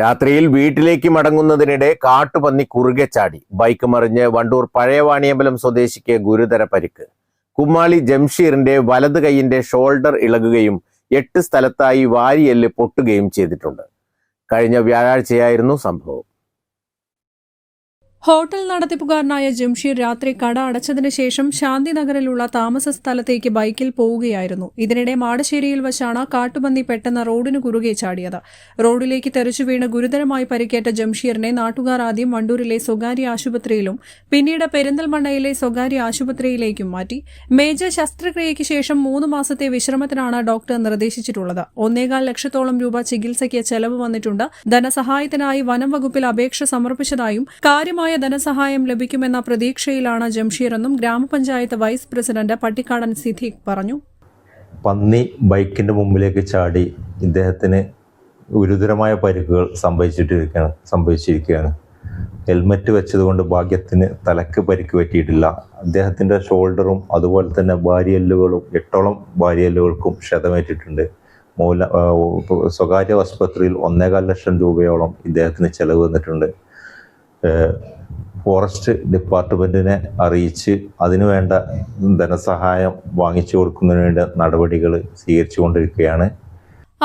രാത്രിയിൽ വീട്ടിലേക്ക് മടങ്ങുന്നതിനിടെ കാട്ടുപന്നി കുറുകെ ചാടി. ബൈക്ക് മറിഞ്ഞ് വണ്ടൂർ പഴയവാണിയമ്പലം സ്വദേശിക്ക് ഗുരുതര പരിക്ക്. കുമ്മാളി ജംഷീറിന്റെ വലത് കൈയിന്റെ ഷോൾഡർ ഇളകുകയും എട്ട് സ്ഥലത്തായി വാരിയെല്ല് പൊട്ടുകയും ചെയ്തിട്ടുണ്ട്. കഴിഞ്ഞ വ്യാഴാഴ്ചയായിരുന്നു സംഭവം. ഹോട്ടൽ നടത്തിപ്പുകാരനായ ജംഷീർ രാത്രി കട അടച്ചതിന് ശേഷം ശാന്തിനഗറിലുള്ള താമസ സ്ഥലത്തേക്ക് ബൈക്കിൽ പോവുകയായിരുന്നു. ഇതിനിടെ മാടശ്ശേരിയിൽ വച്ചാണ് കാട്ടുപന്നി പെട്ടെന്ന് റോഡിന് കുറുകെ ചാടിയത്. റോഡിലേക്ക് തെറിച്ചു വീണ് ഗുരുതരമായി പരിക്കേറ്റ ജംഷീറിനെ നാട്ടുകാർ ആദ്യം വണ്ടൂരിലെ സ്വകാര്യ ആശുപത്രിയിലും പിന്നീട് പെരിന്തൽമണ്ണയിലെ സ്വകാര്യ ആശുപത്രിയിലേക്കും മാറ്റി. മേജർ ശസ്ത്രക്രിയയ്ക്ക് ശേഷം മൂന്ന് മാസത്തെ വിശ്രമത്തിനാണ് ഡോക്ടർ നിർദ്ദേശിച്ചിട്ടുള്ളത്. ഒന്നേകാൽ ലക്ഷത്തോളം രൂപ ചികിത്സയ്ക്ക് ചെലവ് വന്നിട്ടുണ്ട്. ധനസഹായത്തിനായി വനം വകുപ്പിൽ അപേക്ഷ സമർപ്പിച്ചതായും കാര്യമായ ധനസഹായം ലഭിക്കുമെന്ന പ്രതീക്ഷയിലാണ് ജംഷീറെന്നും ഗ്രാമപഞ്ചായത്ത് വൈസ് പ്രസിഡന്റ് പട്ടിക്കാടൻ സിദ്ദീഖ് പറഞ്ഞു. പന്നി ബൈക്കിന്റെ മുമ്പിലേക്ക് ചാടി ഇദ്ദേഹത്തിന് ഗുരുതരമായ പരിക്കുകൾ സംഭവിച്ചിട്ടിരിക്കുകയാണ് സംഭവിച്ചിരിക്കുകയാണ്. ഹെൽമറ്റ് വെച്ചതുകൊണ്ട് ഭാഗ്യത്തിന് തലക്ക് പരിക്ക് പറ്റിയിട്ടില്ല. അദ്ദേഹത്തിന്റെ ഷോൾഡറും അതുപോലെ തന്നെ ബാരിയല്ലുകളും എട്ടോളം ബാരിയല്ലുകൾക്കും ക്ഷതമേറ്റിട്ടുണ്ട്. മൂല സ്വകാര്യ ആശുപത്രിയിൽ ഒന്നേകാൽ ലക്ഷം രൂപയോളം ഇദ്ദേഹത്തിന് ചെലവ് വന്നിട്ടുണ്ട് ഫോറസ്റ്റ് ഡിപ്പാർട്ട്മെന്റിനെ അറിയിച്ച് അതിനുവേണ്ട ധനസഹായം വാങ്ങിച്ചു കൊടുക്കുന്നതിന് വേണ്ട നടപടികൾ സ്വീകരിച്ചുകൊണ്ടിരിക്കുകയാണ്.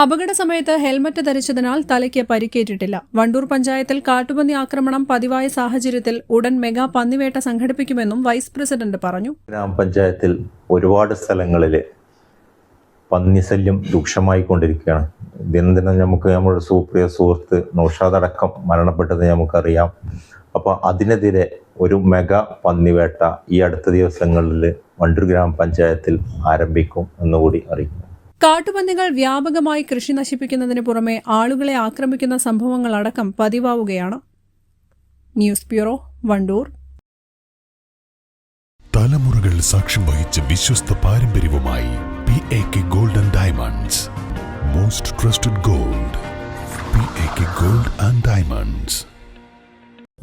അപകട സമയത്ത് ഹെൽമറ്റ് ധരിച്ചതിനാൽ തലയ്ക്ക് പരിക്കേറ്റിട്ടില്ല. വണ്ടൂർ പഞ്ചായത്തിൽ കാട്ടുപന്നി ആക്രമണം പതിവായ സാഹചര്യത്തിൽ ഉടൻ മെഗാ പന്നിവേട്ട സംഘടിപ്പിക്കുമെന്നും വൈസ് പ്രസിഡന്റ് പറഞ്ഞു. ഗ്രാമപഞ്ചായത്തിൽ ഒരുപാട് സ്ഥലങ്ങളിൽ പന്നിശല്യം രൂക്ഷമായി കൊണ്ടിരിക്കുകയാണ് ദിനം ദിനം നമുക്ക് നമ്മുടെ സുപ്രിയ സുഹൃത്ത് നൗഷാദ് അടക്കം മരണപ്പെട്ടത് നമുക്കറിയാം. അപ്പോൾ അതിനെതിരെ ഒരു മെഗാ പന്നിവേട്ട ഈ അടുത്ത ദിവസങ്ങളിൽ വണ്ടൂർ ഗ്രാമപഞ്ചായത്തിൽ ആരംഭിക്കും എന്നുകൂടി അറിയിക്കുന്നു. കാട്ടുപന്നികൾ വ്യാപകമായി കൃഷി നശിപ്പിക്കുന്നതിന് പുറമെ ആളുകളെ ആക്രമിക്കുന്ന സംഭവങ്ങളടക്കം പതിവാവുകയാണ്. News bureau Wandoor. തലമുറകൾ സാക്ഷ്യം വഹിച്ച വിശ്വസ്ത പാരമ്പര്യവുമായി P A K Golden Diamonds most trusted gold P A K Gold and Diamonds